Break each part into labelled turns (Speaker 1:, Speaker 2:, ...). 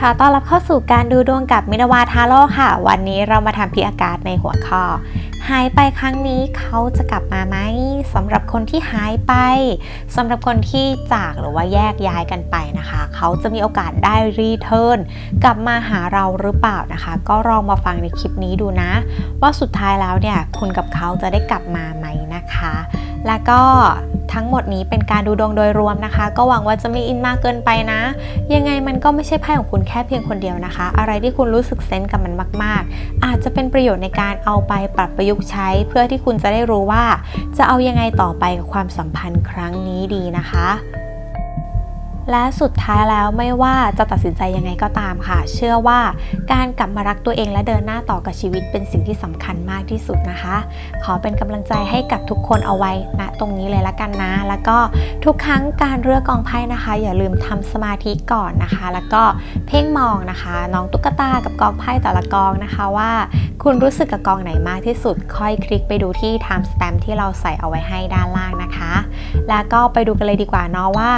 Speaker 1: ขอต้อนรับเข้าสู่การดูดวงกับมินาวาทาโร่ค่ะ วันนี้เรามาทำพิอากาศในหัวข้อ หายไปครั้งนี้เขาจะกลับมาไหมสำหรับคนที่หายไปสำหรับคนที่จากหรือว่าแยกย้ายกันไปนะคะ เขาจะมีโอกาสได้รีเทิร์นกลับมาหาเราหรือเปล่านะคะ ก็ลองมาฟังในคลิปนี้ดูนะ ว่าสุดท้ายแล้วเนี่ยคุณกับเขาจะได้กลับมาไหมนะคะ แล้วก็ ทั้งหมดนี้เป็นการดูดวงโดยรวมนะคะ ก็หวังว่าจะไม่อินมากเกินไปนะ ยังไงมันก็ไม่ใช่ไพ่ของคุณแค่เพียงคนเดียวนะคะ อะไรที่คุณรู้สึกเซนส์กับมันมาก ๆ อาจจะเป็นประโยชน์ในการเอาไปปรับประยุกต์ใช้ เพื่อที่คุณจะได้รู้ว่า จะเอายังไงต่อไปกับความสัมพันธ์ครั้งนี้ดีนะคะ และสุดท้ายแล้วไม่ว่าจะตัดสินใจยังไงก็ตามค่ะ เชื่อว่าการกลับมารักตัวเองและเดินหน้าต่อกับชีวิตเป็นสิ่งที่สำคัญมากที่สุดนะคะ ขอเป็นกำลังใจให้กับทุกคนเอาไว้ณตรงนี้เลยละกันนะ แล้วก็ทุกครั้งการเลือกกองไพ่นะคะ อย่าลืมทำสมาธิก่อนนะคะ แล้วก็เพ่งมองนะคะ น้องตุ๊กตากับกองไพ่แต่ละกองนะคะว่า คุณรู้สึกกับกองไหนมากที่สุด ค่อยคลิกไปดูที่ time stamp ที่เราใส่เอาไว้ให้ด้านล่างนะคะ แล้วก็ไปดูกันเลยดีกว่าเนาะว่า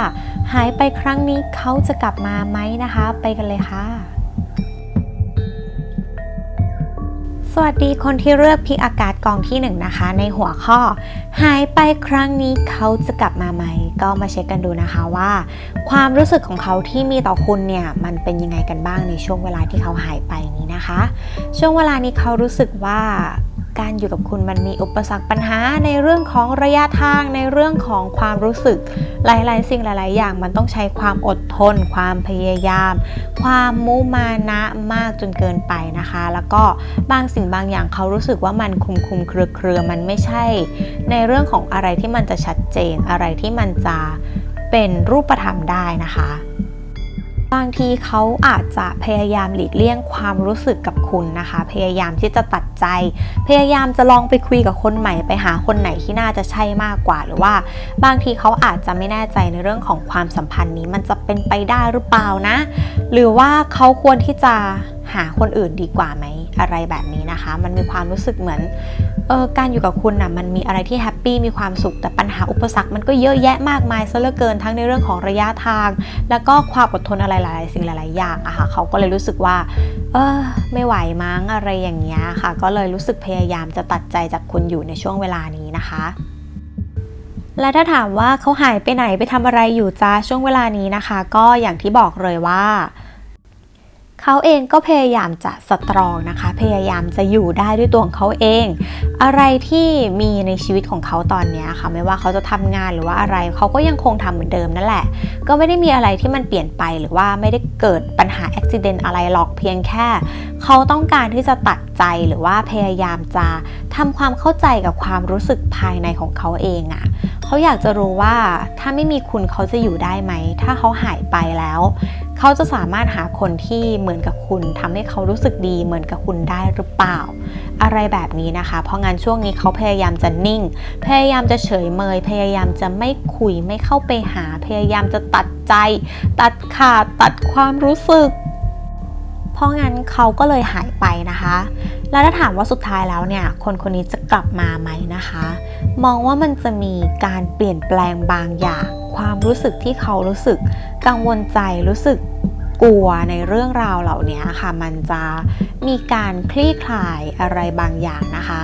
Speaker 1: หายไปครั้งนี้เขาจะกลับมาไหมนะคะ ไปกันเลยค่ะ สวัสดีคนที่เลือกพิกอากาศกองที่1นงนะคะ ในหัวข้อ หายไปครั้งนี้เขาจะกลับมาไหม ก็มาเช็คกันดูนะคะว่า ความรู้สึกของเขาที่มีต่อคุณเนี่ย มันเป็นยังไงกันบ้างในช่วงเวลาที่เขาหายไปนี้นะคะ ช่วงเวลานี้เขารู้สึกว่า การอยู่กับคุณมันมีอุปสรรคปัญหาในเรื่องของระยะทางในเรื่องของความรู้สึก หลายๆ สิ่งหลาย ๆ อย่างมันต้องใช้ความอดทน ความพยายาม ความมุมานะมากจนเกินไปนะคะ แล้วก็บางสิ่งบางอย่างเขารู้สึกว่ามันคุมคุมเครือเครือมันไม่ใช่ ในเรื่องของอะไรที่มันจะชัดเจนอะไรที่มันจะเป็นรูปธรรมได้นะคะ บางทีเขาอาจจะพยายามหลีกเลี่ยงความรู้สึกกับคุณนะคะ พยายามที่จะตัดใจ พยายามจะลองไปคุยกับคนใหม่ไปหาคนไหนที่น่าจะใช่มากกว่า หรือว่า บางทีเขาอาจจะไม่แน่ใจในเรื่องของความสัมพันธ์นี้มันจะเป็นไปได้หรือเปล่านะ หรือว่าเขาควรที่จะหาคนอื่นดีกว่าไหมอะไรแบบนี้นะคะ มันมีความรู้สึกเหมือน เออการอยู่กับคุณนะ่ะมันมีอะไรที่แฮปปี้มีความสุขแต่ปัญหาอุปสรรคมันก็เยอะแยะมากมายซะเหลือเกินทั้งในเรื่องของระยะทาง แล้วก็ความอดทนอะไรหลายๆสิ่งหลายๆอย่างอะค่ะเขาก็เลยรู้สึกว่า เออไม่ไหวมั้งอะไรอย่างเงี้ยค่ะ ก็เลยรู้สึกพยายามจะตัดใจจากคุณอยู่ในช่วงเวลานี้นะคะและถ้าถามว่าเขาหายไปไหนไปทำอะไรอยู่จ้าช่วงเวลานี้นะคะ ก็อย่างที่บอกเลยว่า เขาเองก็พยายามจะสตรองนะคะ พยายามจะอยู่ได้ด้วยตัวของเขาเอง อะไรที่มีในชีวิตของเขาตอนนี้ค่ะ ไม่ว่าเขาจะทำงานหรือว่าอะไร เขาก็ยังคงทำเหมือนเดิมนั่นแหละ ก็ไม่ได้มีอะไรที่มันเปลี่ยนไปหรือว่าไม่ได้เกิดปัญหาอุบิเหตุอะไรหรอกเพียงแค่ เขาต้องการที่จะตัดใจหรือว่าพยายามจะทำความเข้าใจกับความรู้สึกภายในของเขาเองอะ่ะเขาอยากจะรู้ว่าถ้าไม่มีคุณเขาจะอยู่ได้ไหม ถ้าเขาหายไปแล้ว เขาจะสามารถหาคนที่เหมือนกับคุณทำให้เขารู้สึกดีเหมือนกับคุณได้หรือเปล่า อะไรแบบนี้นะคะ เพราะงั้นช่วงนี้เขาพยายามจะนิ่ง พยายามจะเฉยเมย พยายามจะไม่คุยไม่เข้าไปหา พยายามจะตัดใจ ตัดขาดตัดความรู้สึก เพราะงั้นเขาก็เลยหายไปนะคะ แล้วถ้าถามว่าสุดท้ายแล้วเนี่ย คนคนนี้จะกลับมาไหมนะคะ มองว่ามันจะมีการเปลี่ยนแปลงบางอย่าง ความรู้สึกที่เขารู้สึกกังวลใจรู้สึกกลัวในเรื่องราวเหล่านี้ค่ะ มันจะมีการคลี่คลายอะไรบางอย่างนะคะ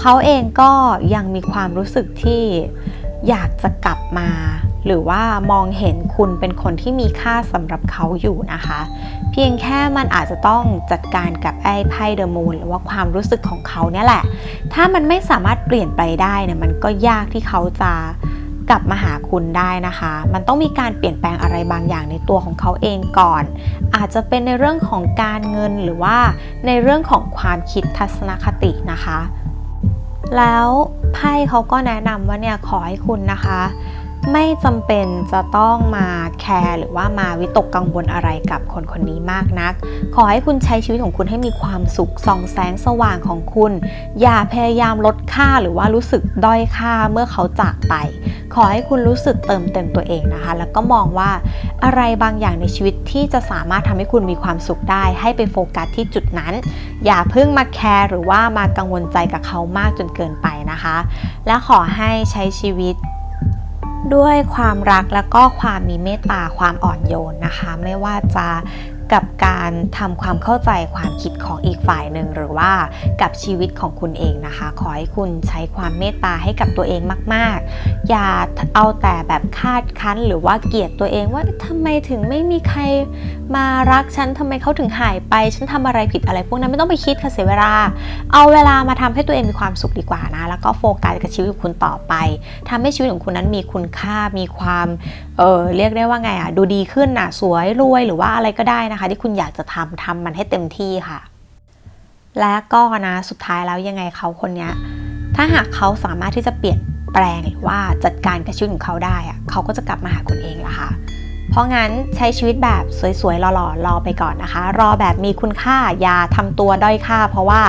Speaker 1: เขาเองก็ยังมีความรู้สึกที่ อยากจะกลับมา หรือว่ามองเห็นคุณเป็นคนที่มีค่าสำหรับเขาอยู่นะคะ เพียงแค่มันอาจจะต้องจัดการกับไอ้ไพ่เดอะมูนหรือว่าความรู้สึกของเขาเนี่ยแหละ ถ้ามันไม่สามารถเปลี่ยนไปได้เนี่ยมันก็ยากที่เขาจะกลับมาหาคุณได้นะคะ มันต้องมีการเปลี่ยนแปลงอะไรบางอย่างในตัวของเขาเองก่อน อาจจะเป็นในเรื่องของการเงินหรือว่าในเรื่องของความคิดทัศนคตินะคะ แล้วไพ่เขาก็แนะนำว่าเนี่ยขอให้คุณนะคะ ไม่จำเป็นจะต้องมาแคร์หรือว่ามาวิตกกังวลอะไรกับคนคนนี้มากนัก ขอให้คุณใช้ชีวิตของคุณให้มีความสุขส่องแสงสว่างของคุณ อย่าพยายามลดค่าหรือว่ารู้สึกด้อยค่าเมื่อเขาจากไป ขอให้คุณรู้สึกเติมเต็มตัวเองนะคะ แล้วก็มองว่าอะไรบางอย่างในชีวิตที่จะสามารถทำให้คุณมีความสุขได้ ให้ไปโฟกัสที่จุดนั้น อย่าเพิ่งมาแคร์หรือว่ามากังวลใจกับเขามากจนเกินไปนะคะ และขอให้ใช้ชีวิต ด้วยความรักแล้วก็ความมีเมตตาความอ่อนโยนนะคะ ไม่ว่าจะ กับการทำความเข้าใจความคิดของอีกฝ่ายหนึ่งหรือว่ากับชีวิตของคุณเองนะคะ ขอให้คุณใช้ความเมตตาให้กับตัวเองมาก ๆ อย่าเอาแต่แบบคาดคั้นหรือว่าเกลียดตัวเองว่าทำไมถึงไม่มีใครมารักฉันทำไมเขาถึงหายไป ฉันทำอะไรผิดอะไรพวกนั้นไม่ต้องไปคิดค่ะเสียเวลา เอาเวลามาทำให้ตัวเองมีความสุขดีกว่านะ แล้วก็โฟกัสกับชีวิตของคุณต่อไปทำให้ชีวิตของคุณนั้นมีคุณค่ามีความเออเรียกได้ว่าไงอะดูดีขึ้นน่ะสวยรวยหรือว่าอะไรก็ได้นะคะที่คุณอยากจะทำทำมันให้เต็มที่ค่ะ และก็นะสุดท้ายแล้วยังไงเขาคนนี้ถ้าหากเขาสามารถที่จะเปลี่ยนแปลงหรือว่าจัดการกับชีวิตของเขาได้อะเขาก็จะกลับมาหาคุณเองละค่ะ เพราะงั้นใช้ชีวิตแบบสวยๆหล่อๆรอไปก่อนนะคะ รอแบบมีคุณค่าอย่าทำตัวด้อยค่า เพราะว่า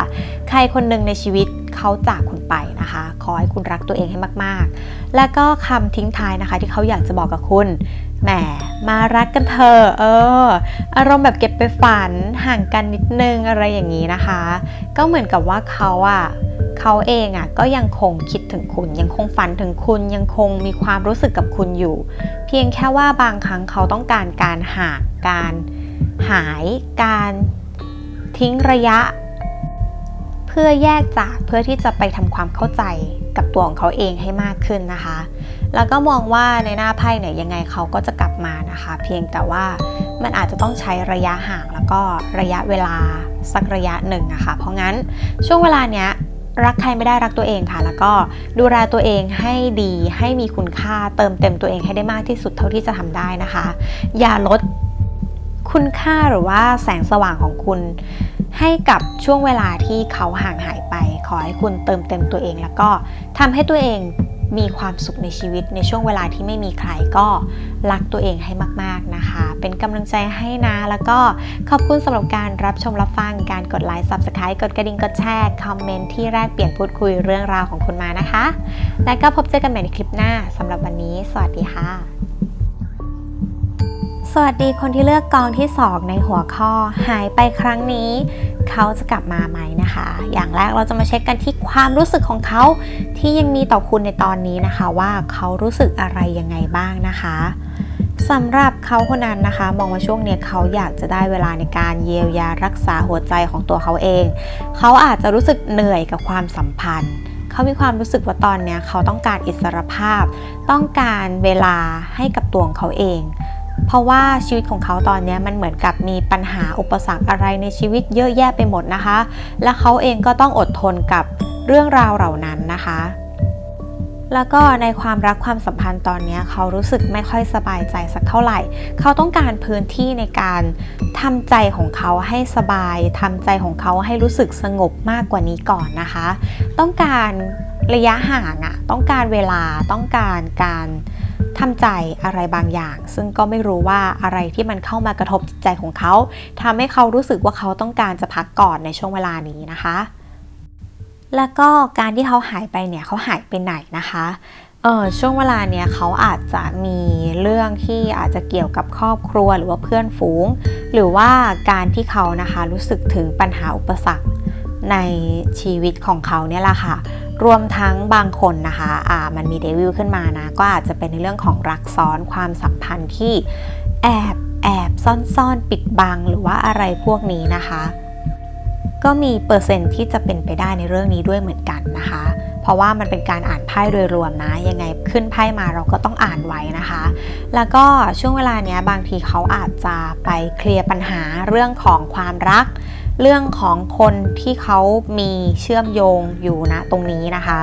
Speaker 1: ใครคนหนึ่งในชีวิตเขาจากคุณไปนะคะ ขอให้คุณรักตัวเองให้มากๆ และก็คำทิ้งท้ายนะคะ ที่เขาอยากจะบอกกับคุณ แหมมารักกันเถอะเออ อารมณ์แบบเก็บไปฝันห่างกันนิดนึงอะไรอย่างนี้นะคะ ก็เหมือนกับว่าเขาอะเขาเองอะก็ยังคงคิดถึงคุณ ยังคงฝันถึงคุณยังคงมีความรู้สึกกับคุณอยู่ เพียงแค่ว่าบางครั้งเขาต้องการการห่างการหายการทิ้งระยะ เพื่อแยกจากเพื่อที่จะไปทำความเข้าใจกับตัวของเขาเองให้มากขึ้นนะคะ แล้วก็มองว่าในหน้าไพ่เนี่ยยังไงเขาก็จะกลับมานะคะ เพียงแต่ว่ามันอาจจะต้องใช้ระยะห่างแล้วก็ระยะเวลาสักระยะหนึ่งนะคะ เพราะงั้นช่วงเวลาเนี้ยรักใครไม่ได้รักตัวเองค่ะ แล้วก็ดูแลตัวเองให้ดีให้มีคุณค่าเติมเต็มตัวเองให้ได้มากที่สุดเท่าที่จะทำได้นะคะ อย่าลดคุณค่าหรือว่าแสงสว่างของคุณ ให้กับช่วงเวลาที่เขาห่างหายไป ขอให้คุณเติมเต็มตัวเอง แล้วก็ทำให้ตัวเอง มีความสุขในชีวิตในช่วงเวลาที่ไม่มีใครก็รักตัวเองให้มาก ๆนะคะ เป็นกำลังใจให้นะ แล้วก็ขอบคุณสำหรับการรับชมรับฟังการกดไลค์ Subscribe กดกระดิ่งกดแชร์คอมเมนต์ที่แรกเปลี่ยนพูดคุยเรื่องราวของคุณมานะคะ และก็พบเจอกันใหม่ในคลิปหน้าสำหรับวันนี้ สวัสดีค่ะ สวัสดีคนที่เลือกกองที่ 2 ในหัวข้อ หายไปครั้งนี้ เขาจะกลับมาไหมนะคะ อย่างแรกเราจะมาเช็คกันที่ความรู้สึกของเขาที่ยังมีต่อคุณในตอนนี้นะคะ ว่าเขารู้สึกอะไรยังไงบ้างนะคะสำหรับเขาคนนั้นนะคะ มองว่าช่วงเนี้ยเขาอยากจะได้เวลาในการเยียวยารักษาหัวใจของตัวเขาเอง เขาอาจจะรู้สึกเหนื่อยกับความสัมพันธ์ เขามีความรู้สึกว่าตอนเนี้ยเขาต้องการอิสรภาพ ต้องการเวลาให้กับตัวของเขาเอง เพราะว่าชีวิตของเขาตอนนี้มันเหมือนกับมีปัญหาอุปสรรคอะไรในชีวิตเยอะแยะไปหมดนะคะ และเขาเองก็ต้องอดทนกับเรื่องราวเหล่านั้นนะคะแล้วก็ในความรักความสัมพันธ์ตอนนี้เขารู้สึกไม่ค่อยสบายใจสักเท่าไหร่ เขาต้องการพื้นที่ในการทำใจของเขาให้สบายทำใจของเขาให้รู้สึกสงบมากกว่านี้ก่อนนะคะ ต้องการระยะห่างอะต้องการเวลาต้องการการ ทำใจอะไรบางอย่าง ซึ่งก็ไม่รู้ว่าอะไรที่มันเข้ามากระทบจิตใจของเขาทำให้เขารู้สึกว่าเขาต้องการจะพักก่อนในช่วงเวลานี้นะคะ แล้วก็การที่เขาหายไปเนี่ยเขาหายไปไหนนะคะเออช่วงเวลาเนี้ยเขาอาจจะมีเรื่องที่อาจจะเกี่ยวกับครอบครัวหรือว่าเพื่อนฝูง หรือว่าการที่เขานะคะรู้สึกถึงปัญหาอุปสรรคในชีวิตของเขาเนี่ยแหละค่ะ รวมทั้งบางคนนะคะอ่ามันมีเดวิลขึ้นมานะ ก็อาจจะเป็นในเรื่องของรักซ้อนความสัมพันธ์ที่แอบแอบซ่อนซ่อนปิดบังหรือว่าอะไรพวกนี้นะคะ ก็มีเปอร์เซ็นต์ที่จะเป็นไปได้ในเรื่องนี้ด้วยเหมือนกันนะคะ เพราะว่ามันเป็นการอ่านไพ่โดยรวมนะ ยังไงขึ้นไพ่มาเราก็ต้องอ่านไว้นะคะ แล้วก็ช่วงเวลาเนี้ยบางทีเขาอาจจะไปเคลียร์ปัญหาเรื่องของความรัก เรื่องของคนที่เขามีเชื่อมโยงอยู่นะตรงนี้นะคะ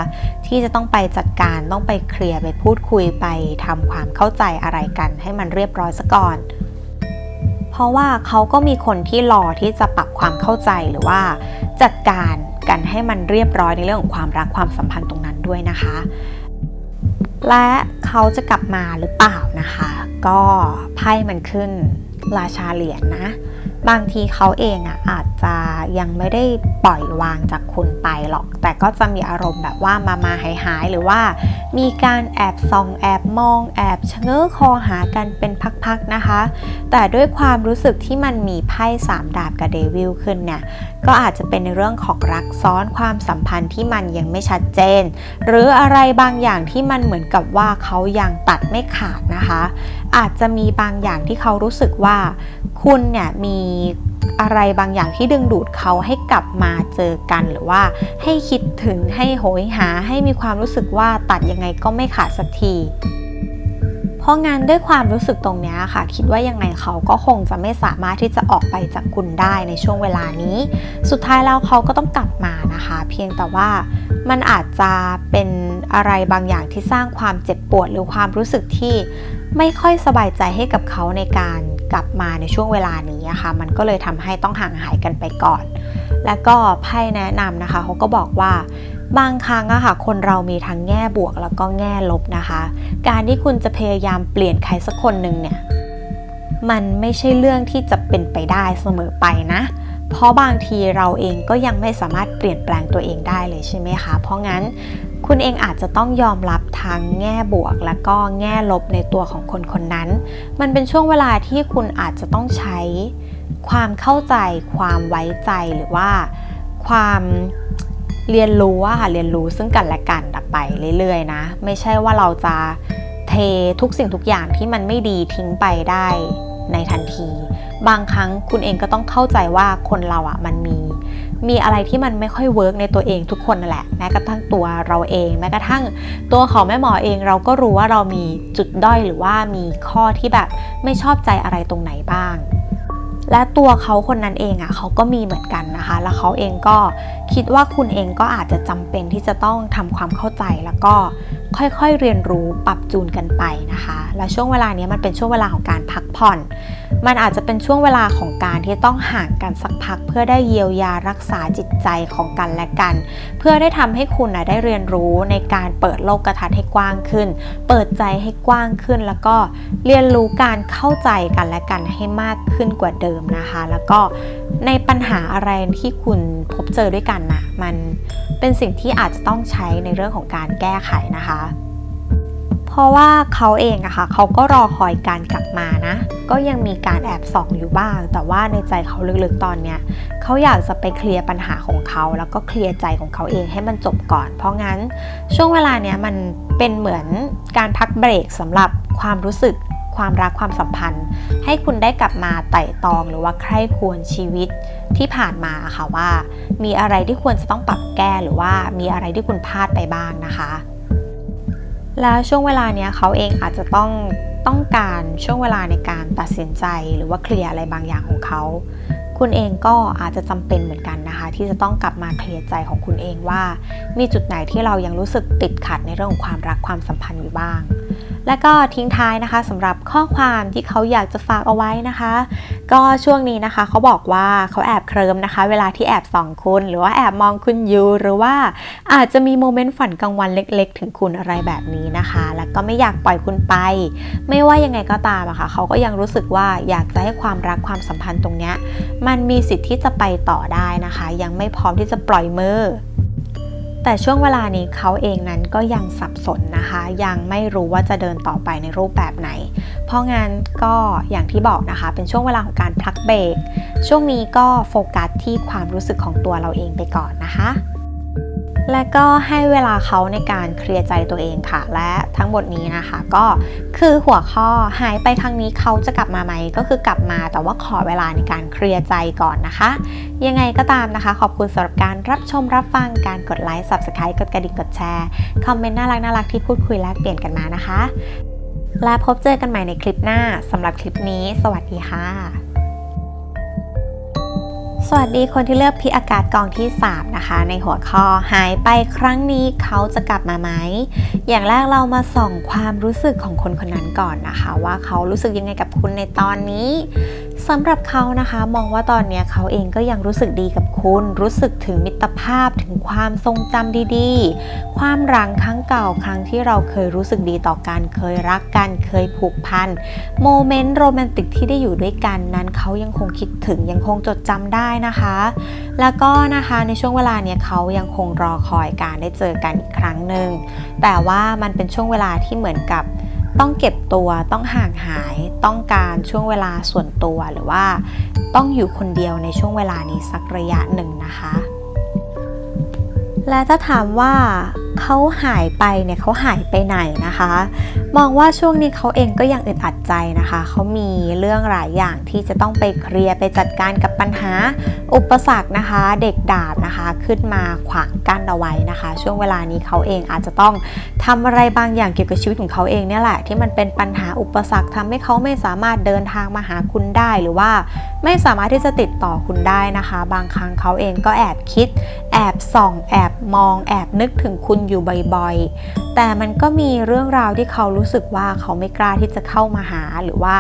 Speaker 1: ที่จะต้องไปจัดการต้องไปเคลียร์ไปพูดคุยไปทำความเข้าใจอะไรกันให้มันเรียบร้อยซะก่อน เพราะว่าเขาก็มีคนที่รอที่จะปรับความเข้าใจหรือว่าจัดการกันให้มันเรียบร้อยในเรื่องของความรักความสัมพันธ์ตรงนั้นด้วยนะคะ และเขาจะกลับมาหรือเปล่านะคะ ก็ไพ่มันขึ้นราชาเหรียญนะ บางทีเขาเองอะอาจจะยังไม่ได้ปล่อยวางจากคุณไปหรอก แต่ก็จะมีอารมณ์แบบว่ามามาหายหายหรือว่า มีการแอบส่องแอบมองแอบชะเง้อคอหากันเป็นพักๆนะคะ แต่ด้วยความรู้สึกที่มันมีไพ่สามดาบกับเดวิลขึ้นเนี่ยก็อาจจะเป็นในเรื่องของรักซ้อนความสัมพันธ์ที่มันยังไม่ชัดเจน หรืออะไรบางอย่างที่มันเหมือนกับว่าเขายังตัดไม่ขาดนะคะ อาจจะมีบางอย่างที่เขารู้สึกว่า คุณเนี่ยมีอะไรบางอย่างที่ดึงดูดเขาให้กลับมาเจอกันหรือว่า ให้คิดถึงให้โหยหา ให้มีความรู้สึกว่าตัดยังไงก็ไม่ขาดสักทีเพราะงั้นด้วยความรู้สึกตรงนี้ค่ะ คิดว่ายังไงเขาก็คงจะไม่สามารถที่จะออกไปจากคุณได้ในช่วงเวลานี้ สุดท้ายแล้วเขาก็ต้องกลับมานะคะ เพียงแต่ว่ามันอาจจะเป็น อะไรบางอย่างที่สร้างความเจ็บปวดหรือความรู้สึกที่ไม่ค่อยสบายใจให้กับเขาในการกลับมาในช่วงเวลานี้นะคะมันก็เลยทำให้ต้องห่างหายกันไปก่อน แล้วก็ไพ่แนะนำนะคะเขาก็บอกว่าบางครั้งอะค่ะคนเรามีทั้งแง่บวกแล้วก็แง่ลบนะคะ การที่คุณจะพยายามเปลี่ยนใครสักคนหนึ่งเนี่ยมันไม่ใช่เรื่องที่จะเป็นไปได้เสมอไปนะ เพราะบางทีเราเองก็ยังไม่สามารถเปลี่ยนแปลงตัวเองได้เลยใช่ไหมคะ เพราะงั้น คุณเองอาจจะต้องยอมรับทั้งแง่บวก และก็แง่ลบในตัวของคนคนนั้น มันเป็นช่วงเวลาที่คุณอาจจะต้องใช้ ความเข้าใจ ความไว้ใจหรือว่า ความเรียนรู้อะค่ะเรียนรู้ซึ่งกันและกันไปเรื่อยๆนะ ไม่ใช่ว่าเราจะเททุกสิ่งทุกอย่างที่มันไม่ดีทิ้งไปได้ในทันที บางครั้งคุณเองก็ต้องเข้าใจว่าคนเราอะมันมี มีอะไรที่มันไม่ค่อยเวิร์กในตัวเองทุกคนนั่นแหละแม้กระทั่งตัวเราเอง แม้กระทั่งตัวของแม่หมอเองเราก็รู้ว่าเรามีจุดด้อยหรือว่ามีข้อที่แบบไม่ชอบใจอะไรตรงไหนบ้าง และตัวเขาคนนั้นเองอะเขาก็มีเหมือนกันนะคะ แล้วเขาเองก็คิดว่าคุณเองก็อาจจะจำเป็นที่จะต้องทำความเข้าใจแล้วก็ค่อยๆเรียนรู้ปรับจูนกันไปนะคะ และช่วงเวลานี้มันเป็นช่วงเวลาของการพักผ่อน มันอาจจะเป็นช่วงเวลาของการที่ต้องห่างกันสักพัก เพื่อได้เยียวยารักษาจิตใจของกันและกัน เพื่อได้ทำให้คุณนะได้เรียนรู้ในการเปิดโลกทัศน์ให้กว้างขึ้น เปิดใจให้กว้างขึ้น แล้วก็เรียนรู้การเข้าใจกันและกันให้มากขึ้นกว่าเดิมนะคะ แล้วก็ในปัญหาอะไรที่คุณพบเจอด้วยกันนะมันเป็นสิ่งที่อาจจะต้องใช้ในเรื่องของการแก้ไขนะคะ ราะว่าเขาเองอะค่ะเขาก็รอคอยการกลับมานะ ก็ยังมีการแอบส่องอยู่บ้าง แต่ว่าในใจเขาลึกๆตอนเนี้ยเขาอยากจะไปเคลียร์ปัญหาของเขา แล้วก็เคลียร์ใจของเขาเองให้มันจบก่อน เพราะงั้นช่วงเวลาเนี้ยมันเป็นเหมือนการพักเบรกสำหรับความรู้สึกความรักความสัมพันธ์ ให้คุณได้กลับมาไต่ตองหรือว่าใคร่ควรชีวิตที่ผ่านมาค่ะว่า มีอะไรที่ควรจะต้องปรับแก้หรือว่ามีอะไรที่คุณพลาดไปบ้างนะคะ แล้วช่วงเวลาเนี้ยเขาเองอาจจะต้องต้องการช่วงเวลาในการตัดสินใจหรือว่าเคลียร์อะไรบางอย่างของเขา คุณเองก็อาจจะจำเป็นเหมือนกันนะคะ ที่จะต้องกลับมาเคลียร์ใจของคุณเองว่า มีจุดไหนที่เรายังรู้สึกติดขัดในเรื่องของความรักความสัมพันธ์อยู่บ้าง และก็ทิ้งท้ายนะคะสำหรับข้อความที่เขาอยากจะฝากเอาไว้นะคะ ก็ช่วงนี้นะคะเขาบอกว่าเขาแอบเคลิมนะคะ เวลาที่แอบส่องคุณ หรือว่าแอบมองคุณอยู่หรือว่าอาจจะมีโมเมนต์ฝันกลางวันเล็ก ๆ ถึงคุณอะไรแบบนี้นะคะ แล้วก็ไม่อยากปล่อยคุณไป ไม่ว่ายังไงก็ตามอะค่ะเขาก็ยังรู้สึกว่าอยากจะให้ความรักความสัมพันธ์ตรงเนี้ยมันมีสิทธิ์ที่จะไปต่อได้นะคะ ยังไม่พร้อมที่จะปล่อยมือ แต่ช่วงเวลานี้เขาเองนั้นก็ยังสับสนนะคะ ยังไม่รู้ว่าจะเดินต่อไปในรูปแบบไหน เพราะงั้นก็อย่างที่บอกนะคะ เป็นช่วงเวลาของการพักเบรกช่วงนี้ก็โฟกัสที่ความรู้สึกของตัวเราเองไปก่อนนะคะ และก็ให้เวลาเขาในการเคลียร์ใจตัวเองค่ะ และทั้งหมดนี้นะคะก็คือหัวข้อหายไปครั้งนี้เขาจะกลับมาไหมก็คือกลับมา แต่ว่าขอเวลาในการเคลียร์ใจก่อนนะคะ ยังไงก็ตามนะคะ ขอบคุณสำหรับการรับชมรับฟังการกดไลค์ Subscribe กดกระดิ่งกดแชร์คอมเมนต์น่ารักน่ารักที่พูดคุยแลกเปลี่ยนกันมานะคะ และพบเจอกันใหม่ในคลิปหน้าสำหรับคลิปนี้ สวัสดีค่ะ สวัสดีคนที่เลือกพิอากาศกองที่ 3 นะคะ ในหัวข้อหายไปครั้งนี้เขาจะกลับมาไหม อย่างแรกเรามาส่องความรู้สึกของคนคนนั้นก่อนนะคะ ว่าเขารู้สึกยังไงกับคุณในตอนนี้ สำหรับเขานะคะมองว่าตอนนี้เขาเองก็ยังรู้สึกดีกับคุณ รู้สึกถึงมิตรภาพถึงความทรงจำดีๆ ความรักครั้งเก่าครั้งที่เราเคยรู้สึกดีต่อกันเคยรักกันเคยผูกพันโมเมนต์โรแมนติกที่ได้อยู่ด้วยกันนั้นเขายังคงคิดถึงยังคงจดจำได้นะคะ แล้วก็นะคะในช่วงเวลาเนี้ยเขายังคงรอคอยการได้เจอกันอีกครั้งหนึ่งแต่ว่ามันเป็นช่วงเวลาที่เหมือนกับ ต้องเก็บตัวต้องห่างหายต้องการช่วงเวลาส่วนตัวหรือว่าต้องอยู่คนเดียวในช่วงเวลานี้สักระยะหนึ่งนะคะ และถ้าถามว่า เขาหายไปเนี่ยเขาหายไปไหนนะคะ มองว่าช่วงนี้เขาเองก็ยังอึดอัดใจนะคะ เขามีเรื่องหลายอย่างที่จะต้องไปเคลียร์ไปจัดการกับปัญหา อุปสรรคนะคะ เด็กดาบนะคะขึ้นมาขวางกั้นเอาไว้นะคะ ช่วงเวลานี้เขาเองอาจจะต้องทำอะไรบางอย่างเกี่ยวกับชีวิตของเขาเองเนี่ยแหละที่มันเป็นปัญหาอุปสรรคทำให้เขาไม่สามารถเดินทางมาหาคุณได้หรือว่า ไม่สามารถที่จะติดต่อคุณได้นะคะ บางครั้งเขาเองก็แอบคิด แอบส่อง แอบมอง แอบนึกถึงคุณอยู่บ่อยๆ แต่มันก็มีเรื่องราวที่เขารู้สึกว่าเขาไม่กล้าที่จะเข้ามาหาหรือว่า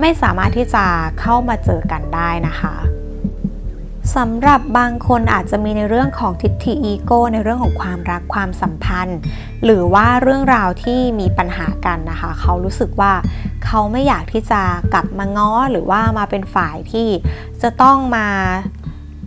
Speaker 1: ไม่สามารถที่จะเข้ามาเจอกันได้นะคะสำหรับบางคนอาจจะมีในเรื่องของทิฏฐิอีโก้ในเรื่องของความรักความสัมพันธ์ หรือว่าเรื่องราวที่มีปัญหากันนะคะ เขารู้สึกว่าเขาไม่อยากที่จะกลับมาง้อหรือว่ามาเป็นฝ่ายที่จะต้องมา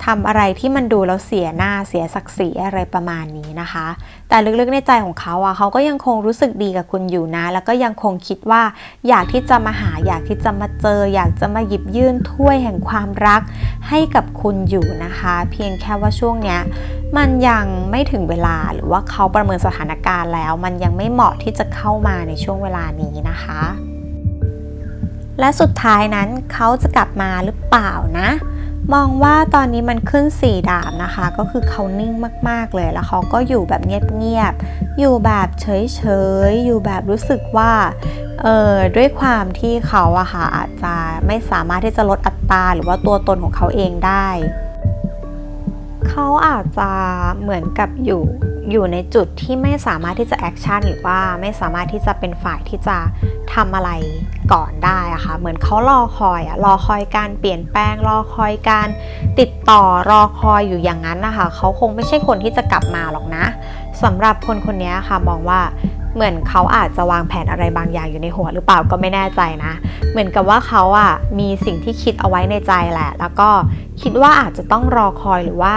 Speaker 1: ทำอะไรที่มันดูแล้วเสียหน้าเสียศักดิ์ศรีอะไรประมาณนี้นะคะ แต่ลึกๆในใจของเขาอะเขาก็ยังคงรู้สึกดีกับคุณอยู่นะ แล้วก็ยังคงคิดว่า อยากที่จะมาหา อยากที่จะมาเจอ อยากจะมาหยิบยื่นถ้วยแห่งความรักให้กับคุณอยู่นะคะ เพียงแค่ว่าช่วงเนี้ยมันยังไม่ถึงเวลาหรือว่าเขาประเมินสถานการณ์แล้ว มันยังไม่เหมาะที่จะเข้ามาในช่วงเวลานี้นะคะ และสุดท้ายนั้นเขาจะกลับมาหรือเปล่านะ มองว่าตอนนี้มันขึ้นสี่ดาบนะคะ ก็คือเขานิ่งมาก ๆ เลย แล้วเขาก็อยู่แบบเงียบ ๆ อยู่แบบเฉย ๆ อยู่แบบรู้สึกว่า เออด้วยความที่เขาอะค่ะอาจจะไม่สามารถที่จะลดอัตราหรือว่าตัวตนของเขาเองได้ เขาอาจจะเหมือนกับอยู่อยู่ในจุดที่ไม่สามารถที่จะแอคชั่นหรือว่าไม่สามารถที่จะเป็นฝ่ายที่จะทำอะไรก่อนได้อะค่ะเหมือนเขารอคอยอะรอคอยการเปลี่ยนแปลงรอคอยการติดต่อรอคอยอยู่อย่างนั้นนะคะเขาคงไม่ใช่คนที่จะกลับมาหรอกนะสำหรับคนคนนี้ค่ะมองว่า เหมือนเขาอาจจะวางแผนอะไรบางอย่างอยู่ในหัวหรือเปล่าก็ไม่แน่ใจนะ เหมือนกับว่าเขาอะมีสิ่งที่คิดเอาไว้ในใจแหละ แล้วก็คิดว่าอาจจะต้องรอคอยหรือว่า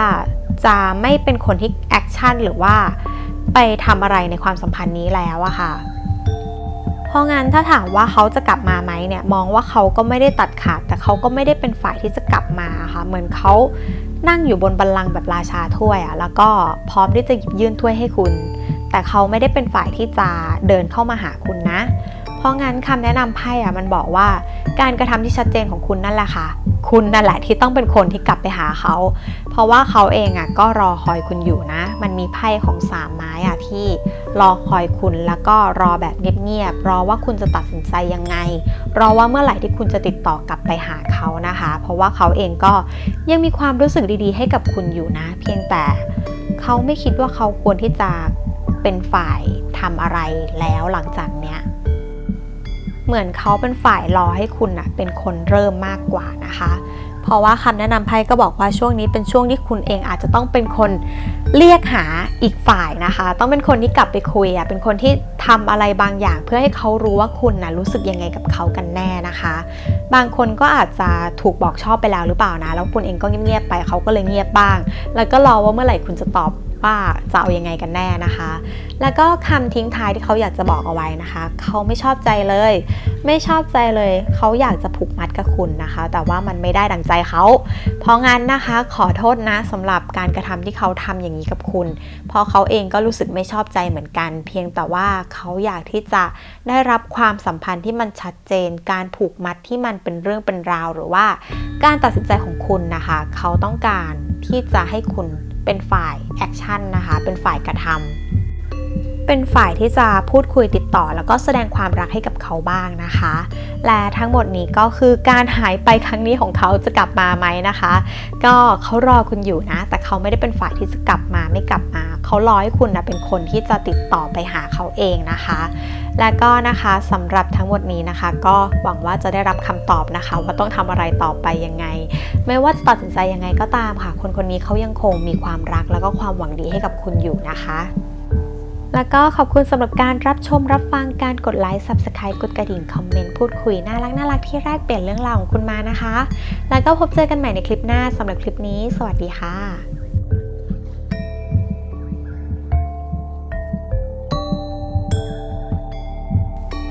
Speaker 1: จะไม่เป็นคนที่แอคชั่นหรือว่าไปทำอะไรในความสัมพันธ์นี้แล้วอะค่ะ เพราะงั้นถ้าถามว่าเขาจะกลับมาไหมเนี่ยมองว่าเขาก็ไม่ได้ตัดขาด แต่เขาก็ไม่ได้เป็นฝ่ายที่จะกลับมาค่ะ เหมือนเขานั่งอยู่บนบัลลังก์แบบราชาถ้วยอะแล้วก็พร้อมที่จะหยิบยื่นถ้วยให้คุณ แต่เขาไม่ได้เป็นฝ่ายที่จะเดินเข้ามาหาคุณนะ เพราะงั้นคำแนะนำไพ่อะมันบอกว่า การกระทำที่ชัดเจนของคุณนั่นแหละค่ะ คุณนั่นแหละที่ต้องเป็นคนที่กลับไปหาเขา เพราะว่าเขาเองอะก็รอคอยคุณอยู่นะ มันมีไพ่ของสามไม้อะที่รอคอยคุณแล้วก็รอแบบเงียบๆรอว่าคุณจะตัดสินใจยังไง รอว่าเมื่อไหร่ที่คุณจะติดต่อกลับไปหาเขานะคะ เพราะว่าเขาเองก็ยังมีความรู้สึกดีๆ ให้กับคุณอยู่นะ เพียงแต่เขาไม่คิดว่าเขาควรที่จะ เป็นฝ่ายทำอะไรแล้วหลังจากเนี้ยเหมือนเขาเป็นฝ่ายรอให้คุณนะเป็นคนเริ่มมากกว่านะคะ เพราะว่าคำแนะนำไพ่ก็บอกว่าช่วงนี้เป็นช่วงที่คุณเองอาจจะต้องเป็นคนเรียกหาอีกฝ่ายนะคะ ต้องเป็นคนที่กลับไปคุยอะเป็นคนที่ทำอะไรบางอย่าง เพื่อให้เขารู้ว่าคุณนะรู้สึกยังไงกับเขากันแน่นะคะ บางคนก็อาจจะถูกบอกชอบไปแล้วหรือเปล่านะ แล้วคุณเองก็เงียบๆไปเขาก็เลยเงียบบ้าง แล้วก็รอว่าเมื่อไหร่คุณจะตอบ ว่าจะเอาอยังไงกันแน่นะคะ แล้วก็คำทิ้งท้ายที่เขาอยากจะบอกเอาไว้นะคะ เขาไม่ชอบใจเลย ไม่ชอบใจเลย เขาอยากจะผูกมัดกับคุณนะคะ แต่ว่ามันไม่ได้ดังใจเขา เพราะงั้นนะคะขอโทษนะสำหรับการกระทำที่เขาทำอย่างนี้กับคุณ เพราะเขาเองก็รู้สึกไม่ชอบใจเหมือนกัน เพียงแต่ว่าเขาอยากที่จะได้รับความสัมพันธ์ที่มันชัดเจน การผูกมัดที่มันเป็นเรื่องเป็นราวหรือว่า การตัดสินใจของคุณนะคะ เขาต้องการที่จะให้คุณ เป็นฝ่ายแอคชั่นนะคะ เป็นฝ่ายกระทำเป็นฝ่ายที่จะพูดคุยติดต่อ แล้วก็แสดงความรักให้กับเขาบ้างนะคะ และทั้งหมดนี้ก็คือการหายไปครั้งนี้ของเขาจะกลับมาไหมนะคะ ก็เขารอคุณอยู่นะ แต่เขาไม่ได้เป็นฝ่ายที่จะกลับมาไม่กลับมาเขารอให้คุณนะเป็นคนที่จะติดต่อไปหาเขาเองนะคะ และก็นะคะสำหรับทั้งหมดนี้นะคะ ก็หวังว่าจะได้รับคำตอบนะคะ ว่าต้องทำอะไรต่อไปยังไง ไม่ว่าจะตัดสินใจยังไงก็ตามค่ะ คนคนนี้เขายังคงมีความรักแล้วก็ความหวังดีให้กับคุณอยู่นะคะ แล้วก็ขอบคุณสำหรับการรับชมรับฟังการกดไลค์ Subscribe กดกระดิ่งคอมเมนต์พูดคุยน่ารักน่ารักที่แรกเปลี่ยนเรื่องราวของคุณมานะคะ แล้วก็พบเจอกันใหม่ในคลิปหน้าสำหรับคลิปนี้ สวัสดีค่ะ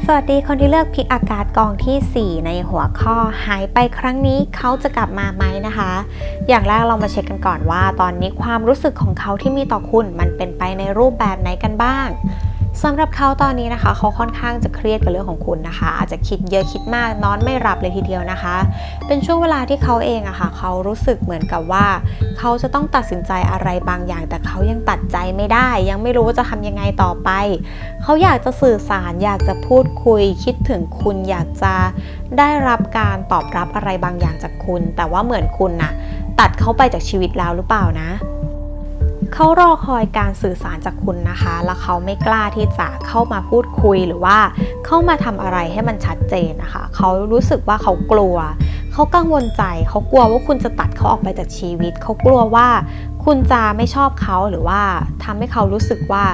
Speaker 1: สวัสดีคนที่เลือกพิกอากาศกองทีสี่ 4 ในหัวข้อหายไปครั้งนี้เขาจะกลับมาไหมนะคะ อย่างแรกเรามาเช็คกันก่อนว่า ตอนนี้ความรู้สึกของเขาที่มีต่อคุณมันเป็นไปในรูปแบบไหนกันบ้าง สำหรับเขาตอนนี้นะคะ เขาค่อนข้างจะเครียดกับเรื่องของคุณนะคะ อาจจะคิดเยอะคิดมากนอนไม่หลับเลยทีเดียวนะคะ เป็นช่วงเวลาที่เขาเองอะค่ะ เขารู้สึกเหมือนกับว่า เขาจะต้องตัดสินใจอะไรบางอย่าง แต่เขายังตัดใจไม่ได้ ยังไม่รู้ว่าจะทำยังไงต่อไป เขาอยากจะสื่อสารอยากจะพูดคุย คิดถึงคุณอยากจะได้รับการตอบรับอะไรบางอย่างจากคุณ แต่ว่าเหมือนคุณน่ะ ตัดเขาไปจากชีวิตแล้วหรือเปล่านะ เขารอคอยการสื่อสารจากคุณนะคะ แล้วเขาไม่กล้าที่จะเข้ามาพูดคุยหรือว่าเข้ามาทำอะไรให้มันชัดเจนนะคะ เขารู้สึกว่าเขากลัว เขากังวลใจ เขากลัวว่าคุณจะตัดเขาออกไปจากชีวิต เขากลัวว่าคุณจะไม่ชอบเขาหรือว่าทำให้เขารู้สึกว่า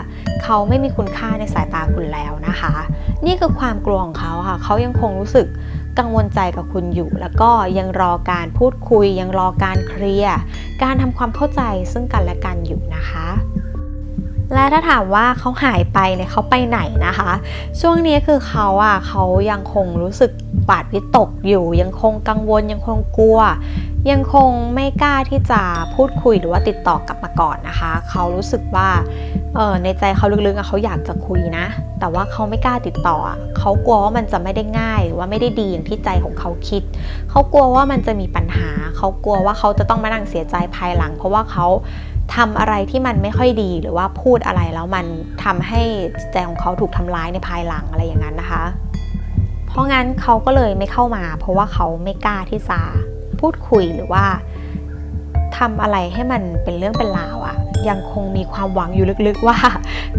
Speaker 1: เขาไม่มีคุณค่าในสายตาคุณแล้วนะคะ นี่คือความกลัวของเขาค่ะ เขายังคงรู้สึก กังวลใจกับคุณอยู่ แล้วก็ยังรอการพูดคุย ยังรอการเคลียร์การทำความเข้าใจซึ่งกันและกันอยู่นะคะและถ้าถามว่าเขาหายไปเนี่ยเขาไปไหนนะคะ ช่วงนี้คือเขาอะเขายังคงรู้สึกบาดวิตกอยู่ ยังคงกังวลยังคงกลัว ยังคงไม่กล้าที่จะพูดคุยหรือว่าติดต่อกลับมาก่อนนะคะ เขารู้สึกว่าเออในใจเขาลึกๆเขาอยากจะคุยนะ แต่ว่าเขาไม่กล้าติดต่อ เขากลัวว่ามันจะไม่ได้ง่ายหรือว่าไม่ได้ดีอย่างที่ใจของเขาคิด เขากลัวว่ามันจะมีปัญหา เขากลัวว่าเขาจะต้องมานั่งเสียใจภายหลัง เพราะว่าเขาทำอะไรที่มันไม่ค่อยดีหรือว่าพูดอะไรแล้วมันทำให้ใจของเขาถูกทำร้ายในภายหลังอะไรอย่างนั้นนะคะ เพราะงั้นเขาก็เลยไม่เข้ามา เพราะว่าเขาไม่กล้าที่จะ พูดคุยหรือว่าทำอะไรให้มันเป็นเรื่องเป็นราวอะยังคงมีความหวังอยู่ลึกๆว่า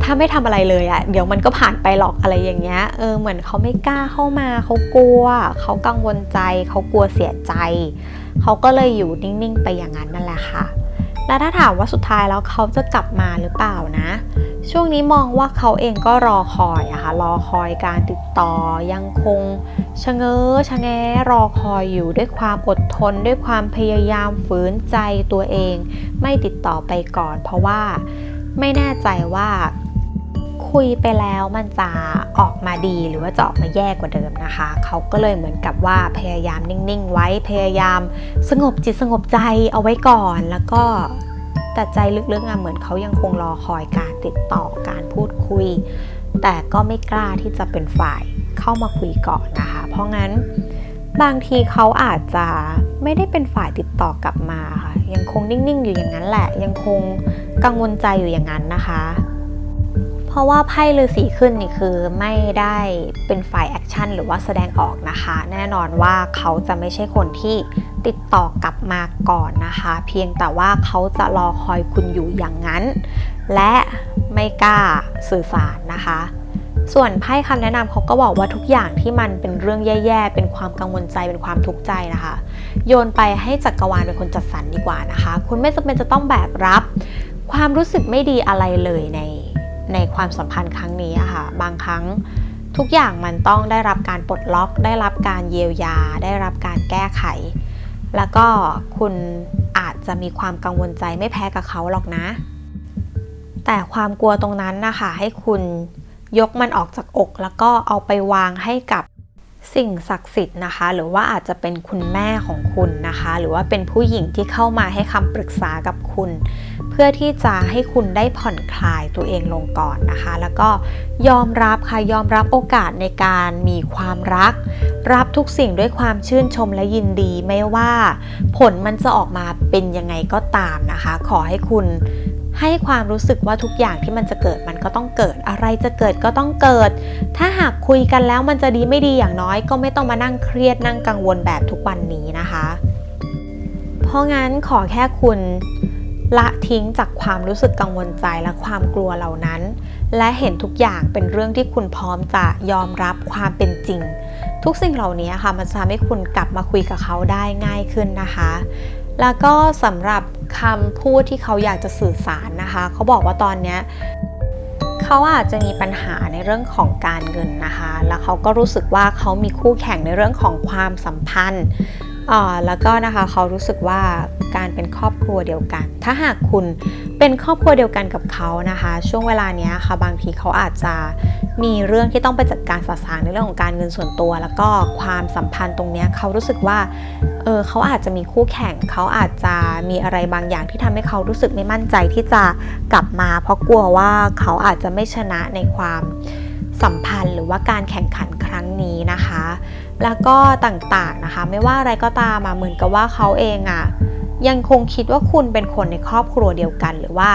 Speaker 1: ถ้าไม่ทำอะไรเลยอะเดี๋ยวมันก็ผ่านไปหรอกอะไรอย่างเงี้ยเออเหมือนเขาไม่กล้าเข้ามาเขากลัวเขากังวลใจเขากลัวเสียใจเขาก็เลยอยู่นิ่งๆ ไปอย่างนั้นนั่นแหละค่ะ แล้วถ้าถามว่าสุดท้ายแล้วเขาจะกลับมาหรือเปล่านะ ช่วงนี้มองว่าเขาเองก็รอคอยอะค่ะรอคอยการติดต่อยังคงชะเง้อชะแงรอคอยอยู่ด้วยความอดทน ด้วยความพยายามฝืนใจตัวเอง ไม่ติดต่อไปก่อน เพราะว่าไม่แน่ใจว่าคุยไปแล้วมันจะออกมาดีหรือว่าจะออกมาแย่กว่าเดิมนะคะ เขาก็เลยเหมือนกับว่าพยายามนิ่งๆ ไว้พยายามสงบจิตสงบใจเอาไว้ก่อนแล้วก็ แต่ใจลึกๆอะเหมือนเขายังคงรอคอยการติดต่อการพูดคุย แต่ก็ไม่กล้าที่จะเป็นฝ่ายเข้ามาคุยก่อนนะคะ เพราะงั้นบางทีเขาอาจจะไม่ได้เป็นฝ่ายติดต่อกลับมาค่ะ ยังคงนิ่งๆ อยู่อย่างนั้นแหละ ยังคงกังวลใจอยู่อย่างนั้นนะคะ เพราะว่าไพ่ฤาษีขึ้นนี่คือไม่ได้เป็นฝ่ายแอ ชั่น หรือว่าแสดงออกนะคะ แน่นอนว่าเขาจะไม่ใช่คนที่ติดต่อกลับมาก่อนนะคะ เพียงแต่ว่าเขาจะรอคอยคุณอยู่อย่างนั้น และไม่กล้าสื่อสารนะคะ ส่วนไพ่คำแนะนำเขาก็บอกว่าทุกอย่างที่มันเป็นเรื่องแย่ๆ เป็นความกังวลใจเป็นความทุกข์ใจนะคะ โยนไปให้จักรวาลเป็นคนจัดสรรดีกว่านะคะ คุณไม่จำเป็นจะต้องแบกรับ ความรู้สึกไม่ดีอะไรเลยในในความสัมพันธ์ครั้งนี้อะค่ะ บางครั้ง ทุกอย่างมันต้องได้รับการปลดล็อก ได้รับการเยียวยา ได้รับการแก้ไข แล้วก็คุณอาจจะมีความกังวลใจไม่แพ้กับเขาหรอกนะ แต่ความกลัวตรงนั้นนะคะให้คุณยกมันออกจากอก แล้วก็เอาไปวางให้กับสิ่งศักดิ์สิทธิ์นะคะ หรือว่าอาจจะเป็นคุณแม่ของคุณนะคะ หรือว่าเป็นผู้หญิงที่เข้ามาให้คำปรึกษากับคุณ พื่อที่จะให้คุณได้ผ่อนคลายตัวเองลงก่อนนะคะ แล้วก็ยอมรับค่ะยอมรับโอกาสในการมีความรัก รับทุกสิ่งด้วยความชื่นชมและยินดีไม่ว่าผลมันจะออกมาเป็นยังไงก็ตามนะคะ ขอให้คุณให้ความรู้สึกว่าทุกอย่างที่มันจะเกิดมันก็ต้องเกิดอะไรจะเกิดก็ต้องเกิด ถ้าหากคุยกันแล้วมันจะดีไม่ดีอย่างน้อย ก็ไม่ต้องมานั่งเครียดนั่งกังวลแบบทุกวันนี้นะคะ เพราะงั้นขอแค่คุณ ละทิ้งจากความรู้สึกกังวลใจและความกลัวเหล่านั้น และเห็นทุกอย่างเป็นเรื่องที่คุณพร้อมจะยอมรับความเป็นจริง ทุกสิ่งเหล่านี้ค่ะมันจะทำให้คุณกลับมาคุยกับเขาได้ง่ายขึ้นนะคะ แล้วก็สำหรับคำพูดที่เขาอยากจะสื่อสารนะคะ เขาบอกว่าตอนนี้เขาอาจจะมีปัญหาในเรื่องของการเงินนะคะ แล้วเขาก็รู้สึกว่าเขามีคู่แข่งในเรื่องของความสัมพันธ์อ่าแล้วก็นะคะเขารู้สึกว่า การเป็นครอบครัวเดียวกัน ถ้าหากคุณเป็นครอบครัวเดียวกันกับเขานะคะ ช่วงเวลาเนี้ยค่ะบางทีเขาอาจจะมีเรื่องที่ต้องไปจัดการสะสางในเรื่องของการเงินส่วนตัว แล้วก็ความสัมพันธ์ตรงเนี้ยเขารู้สึกว่าเออเขาอาจจะมีคู่แข่งเขาอาจจะมีอะไรบางอย่างที่ทำให้เขารู้สึกไม่มั่นใจที่จะกลับมา เพราะกลัวว่าเขาอาจจะไม่ชนะในความสัมพันธ์หรือว่าการแข่งขันครั้งนี้นะคะ แล้วก็ต่างๆนะคะ ไม่ว่าอะไรก็ตามมาเหมือนกับว่าเขาเองอะ่ะ ยังคงคิดว่าคุณเป็นคนในครอบครัวเดียวกัน หรือว่า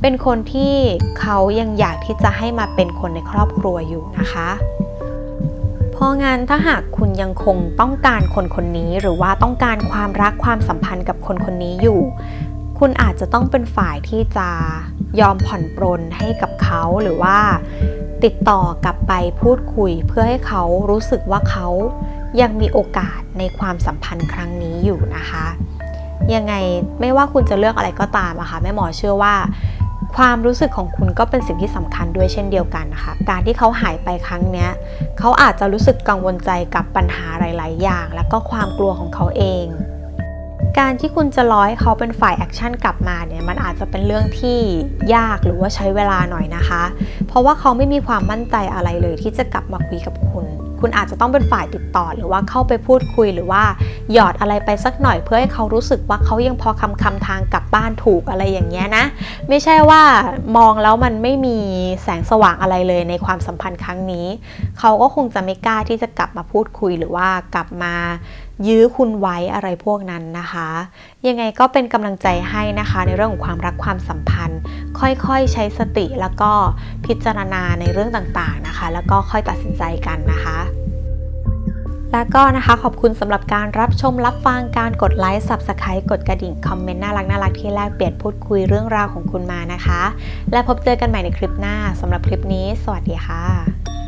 Speaker 1: เป็นคนที่เขายังอยากที่จะให้มาเป็นคนในครอบครัวอยู่นะคะพราะงั้นถ้าหากคุณยังคงต้องการคนคนนี้หรือว่าต้องการความรักความสัมพันธ์กับคนคนนี้อยู่ คุณอาจจะต้องเป็นฝ่ายที่จะยอมผ่อนปรนให้กับเขาหรือว่า ติดต่อกลับไปพูดคุยเพื่อให้เขารู้สึกว่าเขายังมีโอกาสในความสัมพันธ์ครั้งนี้อยู่นะคะ ยังไงไม่ว่าคุณจะเลือกอะไรก็ตามอะค่ะแม่หมอเชื่อว่า ความรู้สึกของคุณก็เป็นสิ่งที่สำคัญด้วยเช่นเดียวกันนะคะ การที่เขาหายไปครั้งเนี้ยเขาอาจจะรู้สึกกังวลใจกับปัญหาหลาย ๆ อย่าง แล้วก็ความกลัวของเขาเอง การที่คุณจะร้อให้เขาเป็นฝ่ายแอคชั่นกลับมาเนี่ยมันอาจจะเป็นเรื่องที่ยากหรือว่าใช้เวลาหน่อยนะคะ เพราะว่าเขาไม่มีความมั่นใจอะไรเลยที่จะกลับมาคุยกับคุณ คุณอาจจะต้องเป็นฝ่ายติดต่อหรือว่าเข้าไปพูดคุยหรือว่าหยอดอะไรไปสักหน่อยเพื่อให้เขารู้สึกว่าเขายังพอคำคำทางกลับบ้านถูกอะไรอย่างเงี้ยนะ ไม่ใช่ว่ามองแล้วมันไม่มีแสงสว่างอะไรเลยในความสัมพันธ์ครั้งนี้ เขาก็คงจะไม่กล้าที่จะกลับมาพูดคุยหรือว่ากลับมา ยื้อคุณไว้อะไรพวกนั้นนะคะ ยังไงก็เป็นกำลังใจให้นะคะ ในเรื่องของความรักความสัมพันธ์ ค่อยๆใช้สติแล้วก็พิจารณาในเรื่องต่างๆนะคะ แล้วก็ค่อยตัดสินใจกันนะคะแล้วก็นะคะขอบคุณสำหรับการรับชมรับฟังการกดไลค์ Subscribe กดกระดิ่ง คอมเมนต์น่ารักน่ารักที่แลกเปลี่ยนพูดคุยเรื่องราวของคุณมานะคะ และพบเจอกันใหม่ในคลิปหน้าสำหรับคลิปนี้ สวัสดีค่ะ